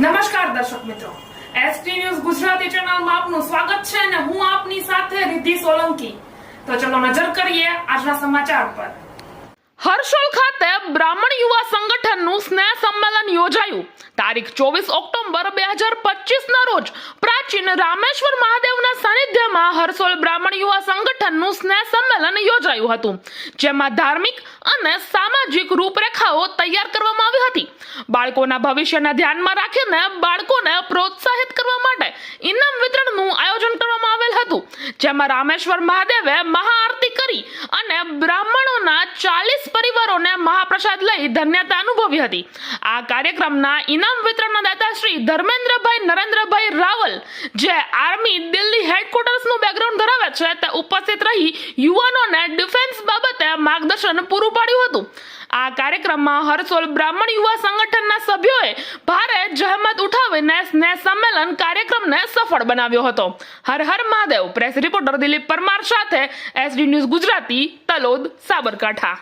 નમસ્કાર દર્શક મિત્રો. એસટી ન્યૂઝ ગુજરાતી ચેનલમાં આપનું સ્વાગત છે અને હું આપની સાથે રિદ્ધિ સોલંકી. તો ચલો નજર કરીએ આજના સમાચાર પર. હર્ષોલ ખાતે બ્રાહ્મણ યુવા સંગઠનનું સ્નેહ સંમેલન યોજાયું. તારીખ ચોવીસ ઓક્ટોબર બે હજાર પચીસ ના રોજ પ્રાચીન રામેશ્વર મહાદેવના સાનિધ્યમાં હર્ષોલ બ્રાહ્મણ યુવા સંગઠનનું સ્નેહ સંમેલન યોજાયું હતું. જેમાં ધાર્મિક અને સામાજિક રૂપરેખાઓ તૈયાર કરવામાં આવી હતી. બાળકોના ભવિષ્યને ધ્યાનમાં રાખીને બાળકોને પ્રોત્સાહિત કરવા માટે ઇનામ વિતરણનું આયોજન કરવામાં આવેલ હતું. જેમાં રામેશ્વર મહાદેવે મહાઆરતી કરી અને બ્રાહ્મણોના ચાલીસ પરિવારોને મહાપ્રસાદ લઈ ધન્યતા અનુભવી હતી. આ કાર્યક્રમના ઇનામ વિતરણના દાતા શ્રી ધર્મેન્દ્રભાઈ નરેન્દ્રભાઈ રાવલ, જે આર્મી દિલ્હી હેડક્વાર્ટર્સનું બેકગ્રાઉન્ડ ધરાવે છે, તે ઉપસ્થિત રહી યુવાનોને ડિફેન્સ માર્ગદર્શન પૂરું પાડ્યું હતું. આ કાર્યક્રમમાં હરસોલ બ્રાહ્મણ યુવા સંગઠનના સભ્યોએ ભારે જહેમત ઉઠાવીને સ્નેહ સંમેલન કાર્યક્રમને સફળ બનાવ્યો હતો. હર હર મહાદેવ. પ્રેસ રિપોર્ટર દિલીપ પરમાર સાથે એસડી ન્યૂઝ ગુજરાતી, તલોદ, સાબરકાંઠા.